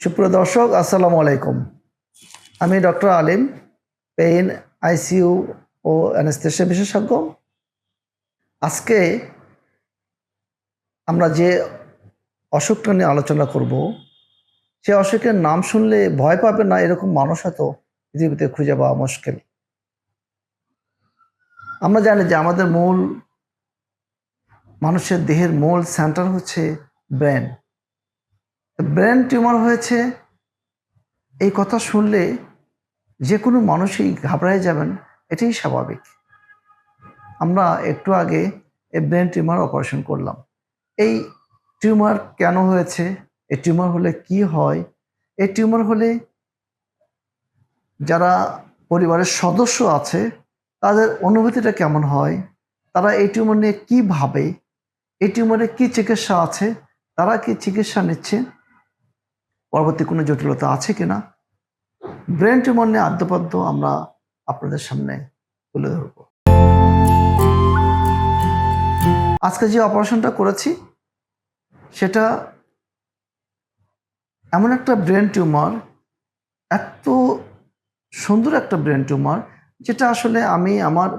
সুপ্রিয় দর্শক, আসসালামু আলাইকুম। আমি ডক্টর আলিম, পেইন, আইসিইউ ও অ্যানেস্থেশিয়া বিশেষজ্ঞ। আজকে আমরা যে অসুখটা নিয়ে আলোচনা করব সে অসুখের নাম শুনলে ভয় পাবে না, এরকম মানুষ হয়তো পৃথিবীতে খুঁজে পাওয়া মুশকিল। আমরা জানি যে আমাদের মূল, মানুষের দেহের মূল সেন্টার হচ্ছে ব্রেন ব্রেন টিউমার হয়েছে, এই কথা শুনলে যে কোনো মানুষই ঘাবড়ায় যাবেন, এটাই স্বাভাবিক। আমরা একটু আগে এই ব্রেন টিউমার অপারেশন করলাম। এই টিউমার কেন হয়েছে? এই টিউমার হলে কি হয়? এই টিউমার হলে যারা পরিবারের সদস্য আছে, তাদের অনুভূতিটা কেমন হয়? তারা এই টিউমার নিয়ে কী ভাবে? এই টিউমারে কী চিকিৎসা আছে? তারা কি চিকিৎসা নিচ্ছে? পরবর্তী কোনো জটিলতা আছে কি না ব্রেন টিউমার নিয়ে আদ্যপাদ্য আমরা আপনাদের সামনে তুলে ধরব। আজকে যে অপারেশনটা করেছি, সেটা এমন একটা ব্রেন টিউমার এত সুন্দর একটা ব্রেন টিউমার যেটা আসলে আমি আমার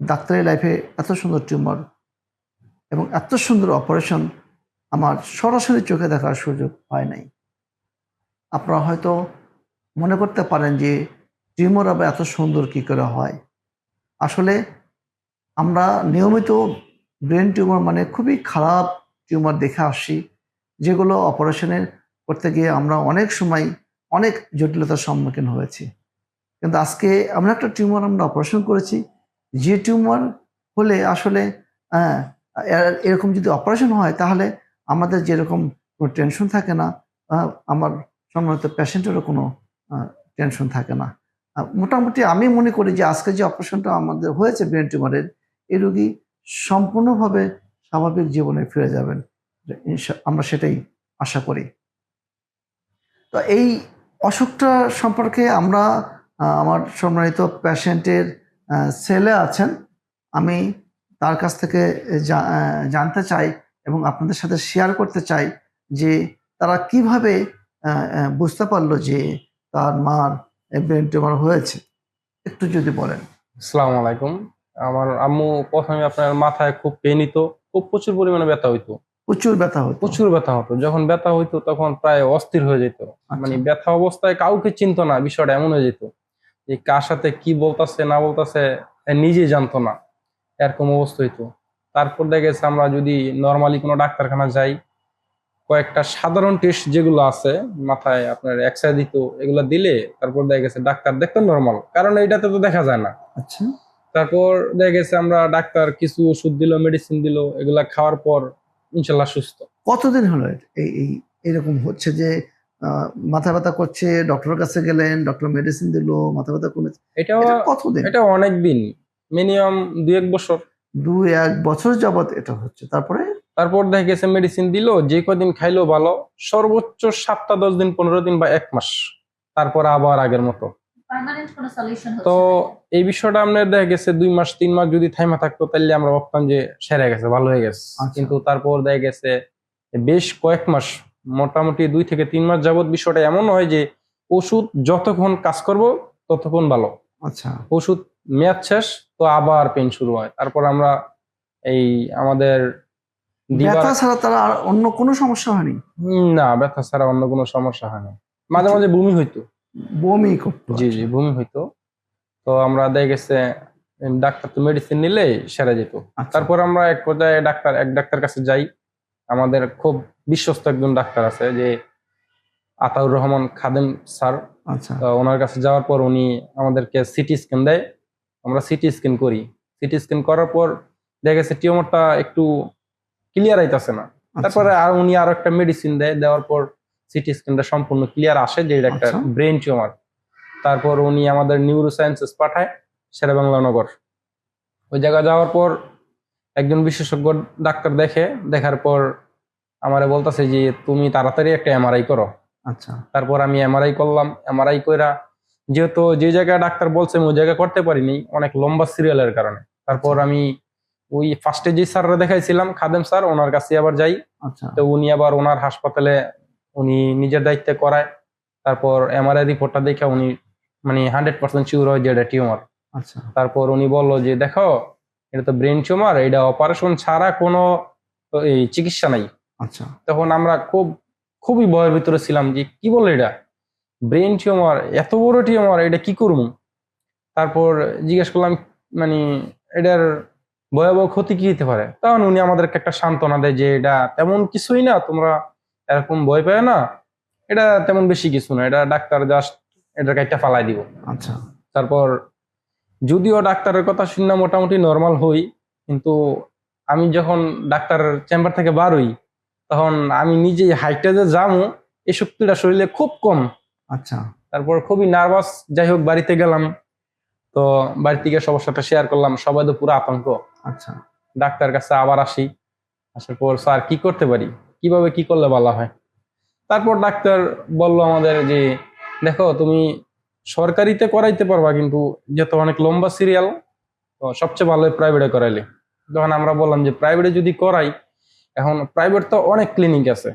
ডাক্তারি লাইফে এত সুন্দর টিউমার এবং এত সুন্দর অপারেশন আমার সরাসরি চোখে দেখার সুযোগ হয় নাই। আপনারা হয়তো মনে করতে পারেন যে টিউমার আবার এত সুন্দর কি করে হয়। আসলে আমরা নিয়মিত ব্রেন টিউমার মানে খুবই খারাপ টিউমার দেখে আসছি যেগুলো অপারেশনের করতে গিয়ে আমরা অনেক সময় অনেক জটিলতার সম্মুখীন হয়েছি। কিন্তু আজকে এমন একটা টিউমার আমরা অপারেশন করেছি যে টিউমার হলে আসলে হ্যাঁ, এরকম যদি অপারেশন হয় তাহলে আমাদের যেরকম কোনো টেনশন থাকে না আমার সম্মানিত পেশেন্টেরও কোনো টেনশন থাকে না। মোটামুটি আমি মনে করি যে আজকে যে অপারেশনটা আমাদের হয়েছে ব্রেন টিউমারের, এই রোগী সম্পূর্ণভাবে স্বাভাবিক জীবনে ফিরে যাবেন। আমরা সেটাই আশা করি। তো এই অসুখটা সম্পর্কে আমরা আমার সম্মানিত পেশেন্টের ছেলে আছেন। আমি তার কাছ থেকে জানতে চাই এবং আপনাদের সাথে শেয়ার করতে চাই যে তারা কীভাবে বুঝতে পারল যে তার মার ব্রেন টিউমার হয়েছে। একটু যদি বলেন। আসসালামু আলাইকুম। আমার আম্মু প্রথমে আপনার মাথায় খুব পেন হইতো খুব প্রচুর পরিমাণে ব্যথা হইতো। প্রচুর ব্যথা হতো প্রচুর ব্যথা হতো। যখন ব্যথা হইতো তখন প্রায় অস্থির হয়ে যেত। আচ্ছা। মানে ব্যথা অবস্থায় কাউকে চিনতো না বিষয়টা এমন হয়ে যেত যে কার সাথে কি বলতাছে না বলতাছে নিজে জানতো না। এরকম অবস্থা হইতো। তারপর দেখা গেছে আমরা যদি নর্মালি কোনো ডাক্তারখানা যাই কয়েকটা সাধারণ টেস্ট যেগুলো আছে মাথায় আপনার এক্সরে দিত এগুলো দিলে তারপর দেখা গেছে ডাক্তার দেখতো নর্মাল কারণ এইটাতে তো দেখা যায় না। আচ্ছা। তারপর দেখা গেছে আমরা ডাক্তার কিছু ওষুধ দিল মেডিসিন দিল এগুলা খাওয়ার পর ইনশাল্লাহ সুস্থ। কতদিন হলো এই এই এরকম হচ্ছে যে মাথা ব্যথা করছে ডক্টরের কাছে গেলেন ডক্টর মেডিসিন দিল মাথা ব্যথা কমেছে এটা কতদিন? এটা অনেক দিন। মিনিমাম দুই এক বছর। দুই এক বছর যাবত এটা হচ্ছে। তারপরে তারপর দেখা গেছে মেডিসিন দিল যে কদিন খাইলো ভালো সর্বোচ্চ সাতটা দশ দিন পনেরো দিন বা এক মাস। তারপর আবার আগের মতো। পার্মানেন্ট কোনো সলিউশন হচ্ছে তো এই বিষয়টা আপনার দেখা গেছে দুই মাস তিন মাস যদি থাইমা থাকতো তাহলে আমরা ভাবতাম যে সেরে গেছে ভালো হয়ে গেছে। আচ্ছা। কিন্তু তারপর দেখা গেছে বেশ কয়েক মাস মোটামুটি দুই থেকে তিন মাস যাবত বিষয়টা এমন হয় যে ওষুধ যতক্ষণ কাজ করব ততক্ষণ ভালো। আচ্ছা। ওষুধ মেয়াদ শেষ তো আবার পেন শুরু হয়। তারপর আমরা এই আমাদের ব্যথা ছাড়া তারা আর অন্য কোনো সমস্যা হয়নি? না ব্যথা ছাড়া অন্য কোনো সমস্যা হয় না মাঝে মাঝে বমি হইতো। বমি করতো জি জি বমি হইতো। তো আমরা দেখা গেছে ডাক্তার তো মেডিসিন নিলে সেরে যেত। আচ্ছা। তারপর আমরা এক পর্যায়ে ডাক্তার এক ডাক্তার কাছে যাই। আমাদের খুব বিশ্বস্ত একজন ডাক্তার আছে যে আতাউর রহমান খাদেম স্যার। আচ্ছা। তো ওনার কাছে যাওয়ার পর উনি আমাদেরকে সিটি স্ক্যান দেয়। আমরা সিটি স্ক্যান করি। সিটি স্ক্যান করার পর দেখা গেছে টিউমারটা একটু ক্লিয়ার আইতাছে না। আচ্ছা। তারপরে আর উনি আরও একটা মেডিসিন দেয় দেওয়ার পর সিটি স্ক্যানটা সম্পূর্ণ ক্লিয়ার আসে যে এটা একটা আচ্ছা। ব্রেন টিউমার তারপর উনি আমাদের নিউরো সায়েন্সেস পাঠায় শেরে বাংলা নগর। ওই জায়গায় যাওয়ার পর একজন বিশেষজ্ঞ ডাক্তার দেখে দেখার পর আমারে বলতেছে যে তুমি তাড়াতাড়ি একটা এমআরআই করো। আচ্ছা। তারপর আমি এমআরআই করলাম। এমআরআই কইরা যেহেতু যে জায়গায় ডাক্তার বলছে আমি ওই জায়গায় করতে পারিনি অনেক লম্বা সিরিয়ালের কারণে। তারপর আমি ওই ফার্স্টে যে স্যাররা দেখাইছিলাম খাদেম স্যার ওনার কাছে আবার যাই। আচ্ছা। তো উনি আবার ওনার হাসপাতালে উনি নিজের দায়িত্বে করায়। তারপর এমআরআই রিপোর্টটা দেখে উনি মানে হান্ড্রেড পার্সেন্ট শিওর হয় যে এটা টিউমার আচ্ছা। তারপর উনি বলল যে দেখো এটা তো ব্রেন টিউমার এটা অপারেশন ছাড়া কোনো এই চিকিৎসা নাই। আচ্ছা। তখন আমরা খুব খুবই ভয়ের ভিতরে ছিলাম যে কি বলে এটা? ব্রেন টিউমার এত বড় টিউমার এটা কি করব? তারপর জিজ্ঞেস করলাম মানে এটার ভয়াবহ ক্ষতি কি হতে পারে? তখন উনি আমাদেরকে একটা সান্ত্বনা দেয় যে এটা তেমন কিছুই না তোমরা এরকম ভয় পায় না। এটা তেমন বেশি কিছু না এটা ডাক্তার জাস্ট এটার একটা ফালাই দিব। আচ্ছা। তারপর যদিও ডাক্তারের কথা শুনে মোটামুটি নর্মাল হই কিন্তু আমি যখন ডাক্তার চেম্বার থেকে বার হই তখন আমি নিজেই হাইটটা যে যামু এই শক্তিটা শরীরে খুব কম। আচ্ছা। তারপর খুবই নার্ভাস যাই হোক বাড়িতে গেলাম। তো বাড়ি থেকে সবার সাথে শেয়ার করলাম সবাই তো পুরো আতঙ্ক। আচ্ছা ডাক্তার কাছে আবার আসি। আসার পর স্যার কি করতে পারি? কীভাবে কি করলে ভালো হয়? তারপর ডাক্তার বলল আমাদের যে দেখো তুমি সরকারিতে করাইতে পারবা কিন্তু যেহেতু অনেক লম্বা সিরিয়াল তো সবচেয়ে ভালো প্রাইভেটে করাইলে। তখন আমরা বললাম যে প্রাইভেটে যদি করাই এখন প্রাইভেট তো অনেক ক্লিনিক আছে।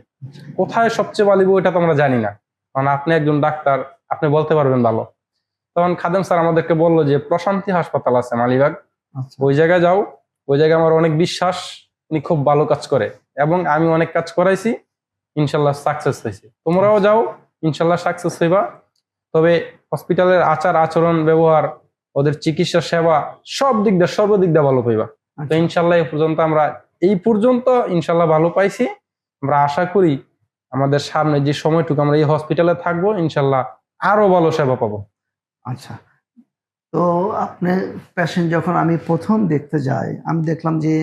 কোথায় সবচেয়ে ভালো এটা তো আমরা জানি না। কারণ আপনি একজন ডাক্তার আপনি বলতে পারবেন ভালো। তখন খাদেম স্যার আমাদেরকে বলল যে প্রশান্তি হাসপাতাল আছে মালিবাগ। আচ্ছা। ওই জায়গায় যাও ওই জায়গায় আমার অনেক বিশ্বাস উনি খুব ভালো কাজ করে এবং আমি অনেক কাজ করাইছি ইনশাল্লাহ সাকসেস হয়েছে। তোমরাও যাও ইনশাল্লাহ সাকসেস হইবা। তবে হসপিটালের আচার আচরণ ব্যবহার ওদের চিকিৎসা সেবা সব দিক দিয়ে সর্বদিক দিয়ে ভালো পাইবা তো আচ্ছা। ইনশাল্লাহ এই পর্যন্ত আমরা এই পর্যন্ত ইনশাল্লাহ ভালো পাইছি। আমরা আশা করি আমাদের সামনে যে সময়টুকু আমরা এই হসপিটালে থাকব ইনশাল্লাহ আরও ভালো সেবা পাবো। আচ্ছা। তো আপনি পেশেন্ট যখন আমি প্রথম দেখতে যাই আমি দেখলাম যে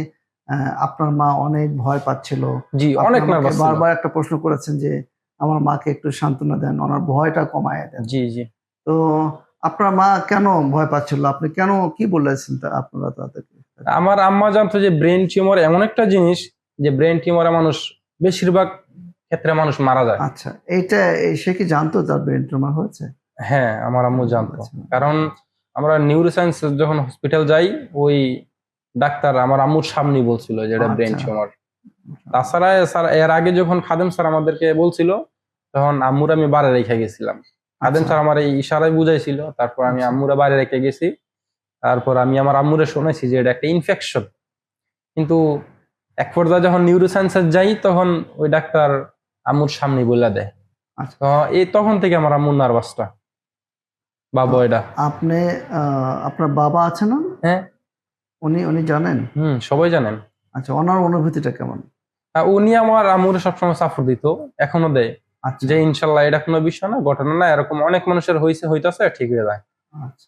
আপনার মা অনেক ভয় পাচ্ছিল। জি অনেক বারবার একটা প্রশ্ন করেছেন যে আমার মাকে একটু সান্ত্বনা দেন ওনার ভয়টা কমায় দেন। জি জি। তো আপনার মা কেন ভয় পাচ্ছিল? আপনি কেন কি বলেছেন তা আপনারা তাদেরকে? আমার আম্মা জানতো যে ব্রেন টিউমার এমন একটা জিনিস যে ব্রেন টিউমারে মানুষ বেশিরভাগ ক্ষেত্রে মানুষ মারা যায়। আচ্ছা এইটা এই- সে কি জানতো তার ব্রেন টিউমার হয়েছে? হ্যাঁ আমার আম্মু জানতো। আচ্ছা। কারণ আমরা নিউরোসায়েন্স যখন হসপিটাল যাই ওই ডাক্তার আমার আম্মুর সামনেই বলছিল যে এটা ব্রেন আচ্ছা। টিউমার তাছাড়া স্যার এর আগে যখন খাদেম স্যার আমাদেরকে বলছিল তখন আম্মুর আমি বারে রেখে গেছিলাম খাদেম আচ্ছা। স্যার আমার এই ইশারায় বুঝাইছিল তারপর আমি আচ্ছা। আম্মুরা বাইরে রেখে গেছি তারপর আমি আমার আম্মুরে শুনেছি যে এটা একটা ইনফেকশন কিন্তু এক পর্যায়ে যখন নিউরোসায়েন্সে যাই তখন ওই ডাক্তার আম্মুর সামনে বলে দেয় আচ্ছা। এই তখন থেকে আমার আম্মুর নার্ভাসটা বাবা এটা। আপনি আপনার বাবা আছে না? হ্যাঁ। উনি উনি জানেন? হুম সবাই জানেন। আচ্ছা ওনার অনুভূতিটা কেমন? উনি আমার আম্মুরে সবসময় সাপোর্ট দিত এখনও দেয়। আচ্ছা। যে ইনশাল্লাহ এটা কোনো বিষয় না ঘটনা না এরকম অনেক মানুষের হয়েছে হইতাছে ঠিক হয়ে যায়। আচ্ছা।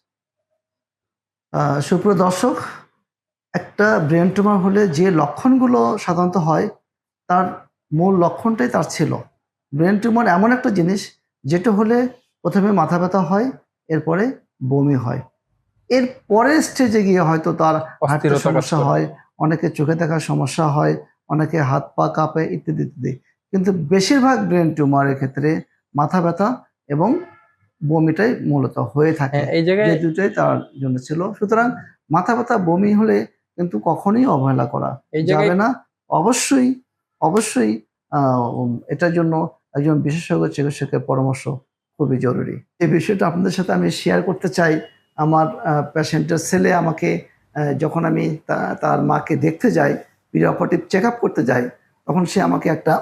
আহ, সুপ্রিয় দর্শক একটা ব্রেন টিউমার হলে যে লক্ষণগুলো সাধারণত হয় তার মূল লক্ষণটাই তার ছিল। ব্রেন টিউমার এমন একটা জিনিস যেটা হলে প্রথমে মাথা ব্যথা হয় এরপরে বমি হয়। এর পরের স্টেজে গিয়ে হয়তো তার হাঁটতে সমস্যা হয় অনেকে চোখে দেখার সমস্যা হয় অনেকে হাত পা কাঁপে ইত্যাদি ইত্যাদি। কিন্তু বেশিরভাগ ব্রেন টিউমারের ক্ষেত্রে মাথা ব্যথা এবং বমিটাই মূলত হয়ে থাকে। হ্যাঁ এই জায়গায় দুটোই তার জন্য ছিল। সুতরাং মাথা ব্যথা বমি হলে কিন্তু কখনোই অবহেলা করা যাবে না। অবশ্যই অবশ্যই আহ, এটার জন্য একজন বিশেষজ্ঞ চিকিৎসকের পরামর্শ খুবই জরুরি। এই বিষয়টা আপনাদের সাথে আমি শেয়ার করতে চাই। আমার পেশেন্টের ছেলে আমাকে যখন আমি তার মাকে দেখতে যাই পিরিওপারেটিভ চেক আপ করতে যাই, তখন সে আমাকে একটা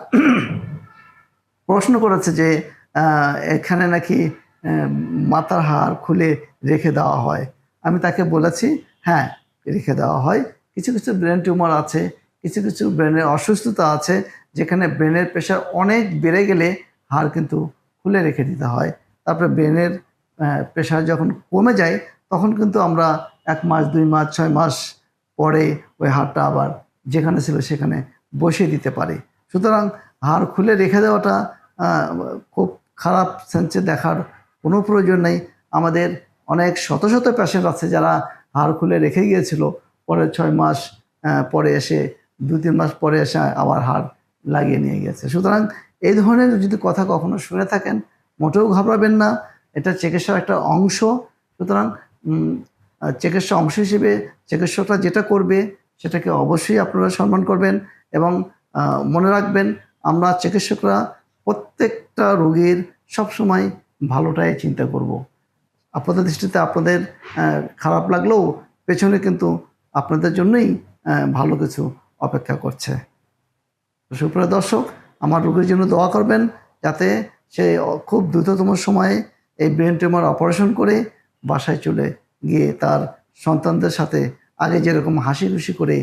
প্রশ্ন করেছে যে এখানে নাকি মাথার হাড় খুলে রেখে দেওয়া হয়। আমি তাকে বলেছি হ্যাঁ রেখে দেওয়া হয়। কিছু কিছু ব্রেন টিউমার আছে, কিছু কিছু ব্রেনের অসুস্থতা আছে, যেখানে ব্রেনের প্রেশার অনেক বেড়ে গেলে হাড় কিন্তু খুলে রেখে দিতে হয়। তারপরে ব্রেনের প্রেশার যখন কমে যায়, তখন কিন্তু আমরা এক মাস, দুই মাস, ছয় মাস পরে ওই হাড়টা আবার যেখানে ছিল সেখানে বসিয়ে দিতে পারি। সুতরাং হাড় খুলে রেখে দেওয়াটা খুব খারাপ সেন্সে দেখার কোনো প্রয়োজন নেই। আমাদের অনেক শত শত পেশেন্ট আছে যারা হাড় খুলে রেখে গিয়েছিল, পরে ছয় মাস পরে এসে, দু, তিন মাস পরে এসে আবার হাড় লাগিয়ে নিয়ে গেছে। সুতরাং এই ধরনের যদি কথা কখনো শুনে থাকেন, মোটেও ঘাবড়াবেন না। এটা চিকিৎসার একটা অংশ। সুতরাং চিকিৎসা অংশ হিসেবে চিকিৎসকরা যেটা করবে, সেটাকে অবশ্যই আপনারা সম্মান করবেন এবং মনে রাখবেন, আমরা চিকিৎসকরা প্রত্যেকটা রোগীর সবসময় ভালোটাই চিন্তা করব। আপনাদের দৃষ্টিতে আপনাদের খারাপ লাগলেও পেছনে কিন্তু আপনাদের জন্যই ভালো কিছু অপেক্ষা করছে। সুপ্রিয় দর্শক আমার রোগীর জন্য দোয়া করবেন যাতে সে খুব দ্রুততম সময়ে এই ব্রেন টিউমার অপারেশন করে বাসায় চলে গিয়ে তার সন্তানদের সাথে আগে যেরকম হাসি খুশি করে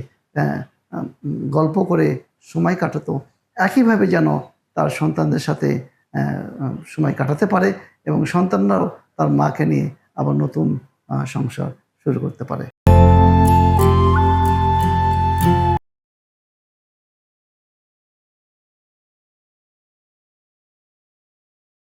গল্প করে সময় কাটাতো, একইভাবে যেন তার সন্তানদের সাথে সময় কাটাতে পারে এবং সন্তানরাও তার মাকে নিয়ে আবার নতুন সংসার শুরু করতে পারে।